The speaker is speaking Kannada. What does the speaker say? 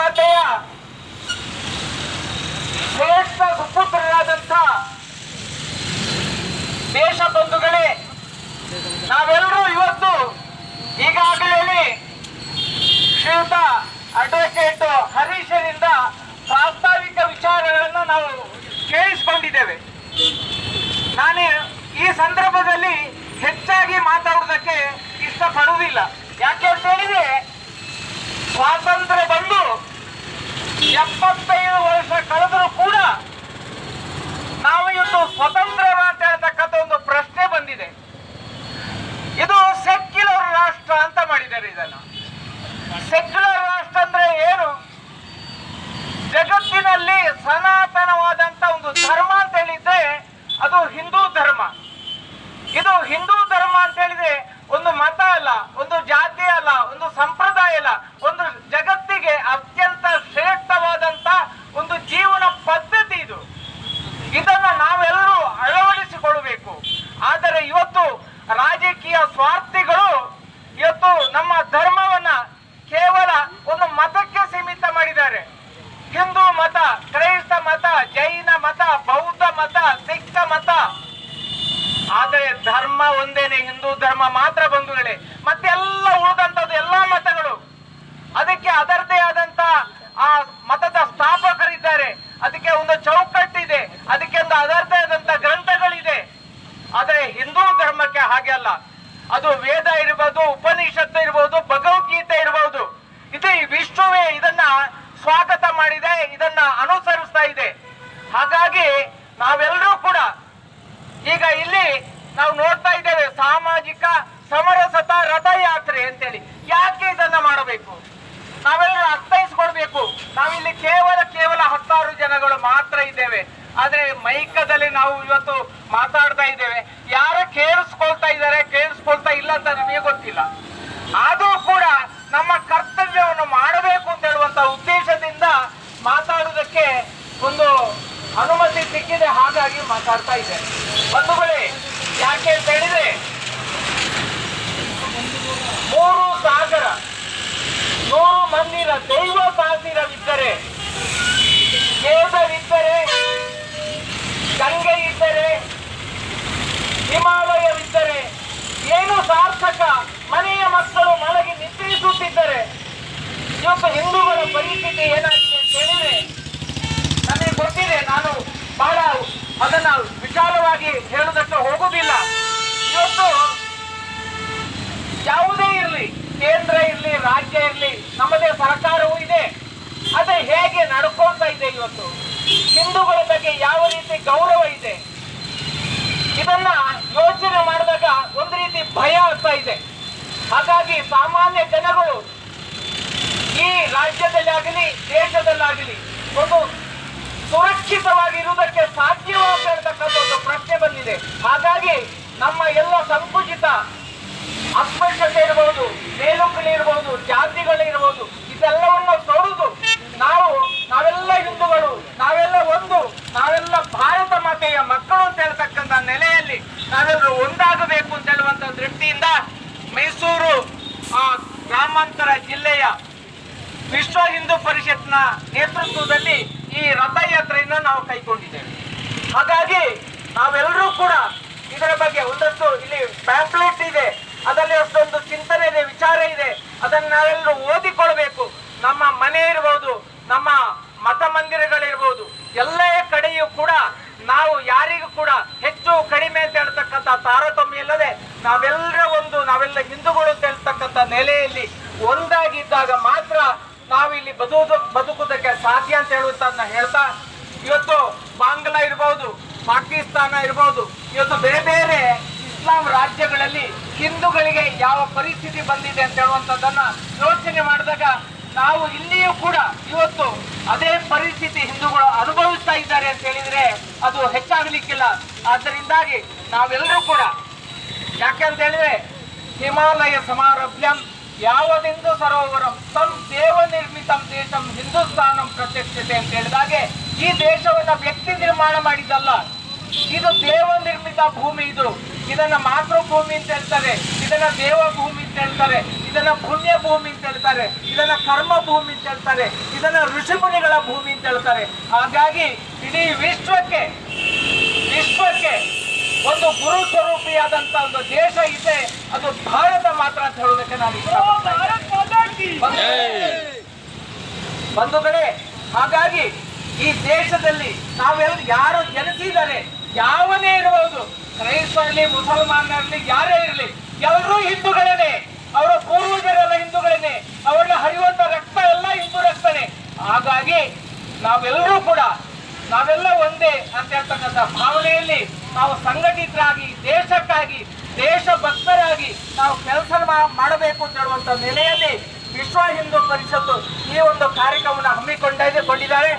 ಮಾತೆಯ ಶ್ರೇಷ್ಠ ಸುಪುತ್ರರಾದಂಥ ದೇಶ ಬಂಧುಗಳೇ ನಾವೆಲ್ಲರೂ ಇವತ್ತು ಈಗಾಗಲೇ ಶ್ರೀಯುತ ಅಡ್ವೊಕೇಟ್ ಹರೀಶರಿಂದ ಪ್ರಾಸ್ತಾವಿಕ ವಿಚಾರಗಳನ್ನು ನಾವು ಕೇಳಿಸಿಕೊಂಡಿದ್ದೇವೆ. ನಾನು ಈ ಸಂದರ್ಭದಲ್ಲಿ ಹೆಚ್ಚಾಗಿ ಮಾತಾಡುವುದಕ್ಕೆ ಇಷ್ಟಪಡುವುದಿಲ್ಲ. ಯಾಕೆ ಅಂತ ಹೇಳಿದ್ರೆ ಎಪ್ಪತ್ತೈದು ವರ್ಷ ಕಳೆದರೂ ಕೂಡ ನಾವು ಇವತ್ತು ಸ್ವತಂತ್ರ ಅಂತ ಹೇಳ್ತಕ್ಕಂಥ ಒಂದು ಪ್ರಶ್ನೆ ಬಂದಿದೆ. ಇದು ಸೆಕ್ಯುಲರ್ ರಾಷ್ಟ್ರ ಅಂತ ಮಾಡಿದ್ದಾರೆ ಇದನ್ನು. ಸೆಕ್ಯುಲರ್ ರಾಷ್ಟ್ರ ಅಂದ್ರೆ ಏನು? ಜಗತ್ತಿನಲ್ಲಿ ಸನಾತನವಾದಂತ ಒಂದು ಧರ್ಮ ಅಂತ ಹೇಳಿದ್ರೆ ಅದು ಹಿಂದೂ ಧರ್ಮ ಇದು ಹಿಂದೂ ಧರ್ಮ ಅಂತ ಹೇಳಿದ್ರೆ ಒಂದು ಮತ ಅಲ್ಲ ಒಂದು ಜಾತಿ ಅಲ್ಲ ಒಂದು ಸಂಪ್ರದಾಯ ಅಲ್ಲ ಒಂದು ಜಗತ್ತಿಗೆ ಅತ್ಯಂತ ಶ್ರೇಷ್ಠವಾದಂತ ಒಂದು ಜೀವನ ಪದ್ಧತಿ ಇದು ಇದನ್ನ ನಾವೆಲ್ಲರೂ ಅಳವಡಿಸಿಕೊಳ್ಳಬೇಕು ಆದರೆ ಇವತ್ತು ರಾಜಕೀಯ ಸ್ವಾರ್ಥಿಗಳು ಇವತ್ತು ನಮ್ಮ ಧರ್ಮವನ್ನ ಕೇವಲ ಒಂದು ಮತಕ್ಕೆ ಸೀಮಿತ ಮಾಡಿದ್ದಾರೆ ಹಿಂದೂ ಮತ, ಕ್ರೈಸ್ತ ಮತ, ಜೈನ ಮತ, ಬೌದ್ಧ ಮತ, ಸಿಖ್ ಮತ. ಆದರೆ ಧರ್ಮ ಒಂದೇನೆ, ಹಿಂದೂ ಧರ್ಮ ಮಾತ್ರ ಬಂಧುಗಳೇ. ಮತ್ತೆಲ್ಲ ಉಳಿದಂತದ್ದು ಎಲ್ಲಾ ಮತಗಳು. ಅದಕ್ಕೆ ಅದರದೇ ಆದಂತ ಆ ಮತದ ಸ್ಥಾಪಕರಿದ್ದಾರೆ. ಅದಕ್ಕೆ ಒಂದು ಚೌಕಟ್ಟಿದೆ. ಅದಕ್ಕೆ ಒಂದು ಅದರದೇ ಆದಂತ ಗ್ರಂಥಗಳಿದೆ. ಆದರೆ ಹಿಂದೂ ಧರ್ಮಕ್ಕೆ ಹಾಗೆ ಅಲ್ಲ. ಅದು ವೇದ ಇರಬಹುದು ಉಪನಿಷತ್ತು ಇರಬಹುದು ಭಗವದ್ಗೀತೆ ಇರಬಹುದು ಇದು ವಿಶ್ವವೇ ಇದನ್ನ ಸ್ವಾಗತ ಮಾಡಿದೆ, ಇದನ್ನ ಅನುಸರಿಸ್ತಾ ಇದೆ. ಹಾಗಾಗಿ ನಾವೆಲ್ಲರೂ ಕೂಡ ಈಗ ಇಲ್ಲಿ ನಾವು ನೋಡ್ತಾ ಇದ್ದೇವೆ ಸಾಮಾಜಿಕ ಸಮರಸತ ರಥಯಾತ್ರೆ ಅಂತೇಳಿ. ಯಾಕೆ ಇದನ್ನ ಮಾಡಬೇಕು? ನಾವೆಲ್ಲರೂ ಅರ್ಥೈಸ್ಕೊಡ್ಬೇಕು ನಾವಿಲ್ಲಿ ಕೇವಲ ಕೇವಲ ಹತ್ತಾರು ಜನಗಳು ಮಾತ್ರ ಇದ್ದೇವೆ. ಆದ್ರೆ ಮೈಕದಲ್ಲಿ ನಾವು ಇವತ್ತು ಮಾತಾಡ್ತಾ ಇದ್ದೇವೆ. ಯಾರ ಕೇಳಿಸ್ಕೊಳ್ತಾ ಇದ್ದಾರೆ, ಕೇಳಿಸ್ಕೊಳ್ತಾ ಇಲ್ಲ ಅಂತ ನಮಗೆ ಗೊತ್ತಿಲ್ಲ. ಆದರೂ ಕೂಡ ನಮ್ಮ ಕರ್ತವ್ಯವನ್ನು ಮಾಡಬೇಕು ಅಂತ ಹೇಳುವಂತ ಉದ್ದೇಶದಿಂದ ಮಾತಾಡುವುದಕ್ಕೆ ಒಂದು ಅನುಮತಿ ಸಿಕ್ಕಿದೆ, ಹಾಗಾಗಿ ಮಾತಾಡ್ತಾ ಇದೆ ಬಂಧುಗಳೇ, ಯಾಕೆ ಅಂತ ಹೇಳಿದ್ರೆ, ಮೂರು ಸಾಗರ, ನೂರು ಮಂದಿರ ದೈವ ಸಾಸಿರವಿದ್ದರೆ ಕೇಸರಿದ್ದರೆ ಗಂಗೆ ಇದ್ದರೆ ಹಿಮಾಲಯವಿದ್ದರೆ ಏನು ಸಾರ್ಥಕ ಮನೆಯ ಮಕ್ಕಳು ಮಲಗಿ ನಿದ್ರಿಸುತ್ತಿದ್ದರೆ ಇವತ್ತು ಹಿಂದೂಗಳ ಪರಿಸ್ಥಿತಿ ಏನಾಗಿದೆ ಅಂತ ಹೇಳಿದ್ರೆ ನನಗೆ ಗೊತ್ತಿದೆ ನಾನು ಬಹಳ ವಿಚಾರವಾಗಿ ಹೇಳುವುದಕ್ಕೆ ಹೋಗುವುದಿಲ್ಲ. ಇವತ್ತು ಯಾವುದೇ ಇರಲಿ, ಕೇಂದ್ರ ಇರಲಿ, ರಾಜ್ಯ ಇರಲಿ, ನಮ್ಮದೇ ಸರ್ಕಾರವೂ ಇದೆ. ಅದು ಹೇಗೆ ನಡ್ಕೊಳ್ತಾ ಇದೆ ಇವತ್ತು? ಹಿಂದೂಗಳ ಬಗ್ಗೆ ಯಾವ ರೀತಿ ಗೌರವ ಇದೆ? ಇದನ್ನ ಯೋಚನೆ ಮಾಡಿದಾಗ ಒಂದು ರೀತಿ ಭಯ ಆಗ್ತಾ ಇದೆ. ಹಾಗಾಗಿ ಸಾಮಾನ್ಯ ಜನಗಳು ಈ ರಾಜ್ಯದಲ್ಲಾಗಲಿ, ದೇಶದಲ್ಲಾಗಲಿ ಒಂದು ಸುರಕ್ಷಿತವಾಗಿ ಇರುವುದಕ್ಕೆ ಸಾಧ್ಯವಾಗ್ತಾ ಒಂದು ಪ್ರಶ್ನೆ ಬಂದಿದೆ. ಹಾಗಾಗಿ ನಮ್ಮ ಎಲ್ಲ ಸಂಕುಚಿತ ಅಸ್ಪೃಶ್ಯತೆ ಇರಬಹುದು ಮೇಲುಕುಳಿರಬಹುದು ಜಾತಿಗಳಿರಬಹುದು ಇದೆಲ್ಲವನ್ನು ತೊಡೆದು ನಾವು ನಾವೆಲ್ಲ ಹಿಂದೂಗಳು ನಾವೆಲ್ಲ ಒಂದು ನಾವೆಲ್ಲ ಭಾರತ ಮಾತೆಯ ಮಕ್ಕಳು ಅಂತ ಹೇಳ್ತಕ್ಕಂಥ ನೆಲೆಯಲ್ಲಿ ನಾವೆಲ್ಲರೂ ಒಂದಾಗಬೇಕು ಅಂತ ಹೇಳುವಂತ ದೃಷ್ಟಿಯಿಂದ ಮೈಸೂರು ಆ, ಗ್ರಾಮಾಂತರ ಜಿಲ್ಲೆಯ ವಿಶ್ವ ಹಿಂದೂ ಪರಿಷತ್ನ ನೇತೃತ್ವದಲ್ಲಿ ಈ ರಥಯಾತ್ರೆಯನ್ನು ನಾವು ಕೈಗೊಂಡಿದ್ದೇವೆ. ಹಾಗಾಗಿ ನಾವೆಲ್ಲರೂ ಕೂಡ ಇದರ ಬಗ್ಗೆ ಒಂದಷ್ಟು ಇಲ್ಲಿ ಪ್ಯಾಂಪ್ಲೆಟ್ ಇದೆ. ಅದರಲ್ಲಿ ಅಷ್ಟೊಂದು ಚಿಂತನೆ ಇದೆ, ವಿಚಾರ ಇದೆ. ಅದನ್ನು ನಾವೆಲ್ಲರೂ ಓದಿಕೊಳ್ಬೇಕು. ನಮ್ಮ ಮನೆ ಇರಬಹುದು ನಮ್ಮ ಮತ ಮಂದಿರಗಳಿರ್ಬೋದು, ಎಲ್ಲ ಕಡೆಯೂ ಕೂಡ ನಾವು ಯಾರಿಗೂ ಕೂಡ ಹೆಚ್ಚು ಕಡಿಮೆ ಅಂತ ಹೇಳ್ತಕ್ಕಂಥ ತಾರತಮ್ಯ ಇಲ್ಲದೆ ನಾವೆಲ್ಲರ ಒಂದು ನಾವೆಲ್ಲ ಹಿಂದೂಗಳು ಅಂತ ಹೇಳ್ತಕ್ಕಂಥ ನೆಲೆಯಲ್ಲಿ ಒಂದಾಗಿದ್ದಾಗ ಮಾತ್ರ ನಾವು ಇಲ್ಲಿ ಬದುಕು ಬದುಕುವುದಕ್ಕೆ ಸಾಧ್ಯ ಅಂತ ಹೇಳುವಂತ ಹೇಳ್ತಾ, ಇವತ್ತು ಬಾಂಗ್ಲಾ ಇರಬಹುದು ಪಾಕಿಸ್ತಾನ ಇರಬಹುದು ಇವತ್ತು ಬೇರೆ ಬೇರೆ ಇಸ್ಲಾಂ ರಾಜ್ಯಗಳಲ್ಲಿ ಹಿಂದೂಗಳಿಗೆ ಯಾವ ಪರಿಸ್ಥಿತಿ ಬಂದಿದೆ ಅಂತ ಹೇಳುವಂತದ್ದನ್ನ ಯೋಚನೆ ಮಾಡಿದಾಗ ನಾವು ಇಲ್ಲಿಯೂ ಕೂಡ ಇವತ್ತು ಅದೇ ಪರಿಸ್ಥಿತಿ ಹಿಂದೂಗಳು ಅನುಭವಿಸ್ತಾ ಇದ್ದಾರೆ ಅಂತ ಹೇಳಿದ್ರೆ ಅದು ಹೆಚ್ಚಾಗಲಿಕ್ಕಿಲ್ಲ. ಆದ್ದರಿಂದಾಗಿ ನಾವೆಲ್ಲರೂ ಕೂಡ ಯಾಕೆಂತ ಹೇಳಿದ್ರೆ ಹಿಮಾಲಯ ಸಮಾರಭ್ಯಂ ಯಾವದೆಂದು ಸರೋವರಂ, ತಂ ದೇವ ನಿರ್ಮಿತಂ ದೇಶಂ ಹಿಂದೂಸ್ತಾನಂ ಪ್ರತ್ಯಕ್ಷತೆ ಅಂತ ಹೇಳಿದಾಗೆ ಈ ದೇಶವನ್ನ ವ್ಯಕ್ತಿ ನಿರ್ಮಾಣ ಮಾಡಿದ್ದಲ್ಲ. ಇದು ದೇವ ನಿರ್ಮಿತ ಭೂಮಿ ಇದು. ಇದನ್ನ ಮಾತೃಭೂಮಿ ಅಂತ ಹೇಳ್ತಾರೆ, ಇದನ್ನ ದೇವ ಭೂಮಿ ಅಂತ ಹೇಳ್ತಾರೆ, ಇದನ್ನ ಪುಣ್ಯ ಭೂಮಿ ಅಂತ ಹೇಳ್ತಾರೆ, ಇದನ್ನ ಕರ್ಮ ಭೂಮಿ ಅಂತ ಹೇಳ್ತಾರೆ, ಇದನ್ನ ಋಷಿಮುನಿಗಳ ಭೂಮಿ ಅಂತ ಹೇಳ್ತಾರೆ. ಹಾಗಾಗಿ ಇಡೀ ವಿಶ್ವಕ್ಕೆ ವಿಶ್ವಕ್ಕೆ ಒಂದು ಗುರು ಸ್ವರೂಪಿಯಾದಂತ ಒಂದು ದೇಶ ಇದೆ ಅದು ಭಾರತ ಮಾತ್ರ ಅಂತ ಹೇಳೋದಕ್ಕೆ ನಾನು. ಬಂಧುಗಳೇ, ಹಾಗಾಗಿ ಈ ದೇಶದಲ್ಲಿ ನಾವೆಲ್ಲ ಯಾರು ಜನಿಸಿದ್ದಾರೆ ಯಾವನೇ ಇರಬಹುದು ಕ್ರೈಸ್ತರಲ್ಲಿ ಮುಸಲ್ಮಾನರಲ್ಲಿ ಯಾರೇ ಇರಲಿ ಎಲ್ಲರೂ ಹಿಂದೂಗಳೇನೆ. ಅವರ ಪೂರ್ವಜರೆಲ್ಲ ಹಿಂದೂಗಳೇನೆ. ಅವರ ಹರಿಯುವಂತ ರಕ್ತ ಎಲ್ಲ ಹಿಂದೂ ರಕ್ತನೇ ಹಾಗಾಗಿ ನಾವೆಲ್ಲರೂ ಕೂಡ ನಾವೆಲ್ಲ ಒಂದೇ ಅಂತ ಹೇಳ್ತಕ್ಕಂಥ ಭಾವನೆಯಲ್ಲಿ ನಾವು ಸಂಘಟಿತರಾಗಿ, ದೇಶಕ್ಕಾಗಿ, ದೇಶಭಕ್ತರಾಗಿ ನಾವು ಕೆಲಸ ಮಾಡಬೇಕು ಅಂತ ಹೇಳುವಂತ ನೆಲೆಯಲ್ಲಿ ವಿಶ್ವ ಹಿಂದೂ ಪರಿಷತ್ತು ಈ ಒಂದು ಕಾರ್ಯಕ್ರಮವನ್ನು ಹಮ್ಮಿಕೊಂಡಿದೆ ಕೊಂಡಿದ್ದಾರೆ.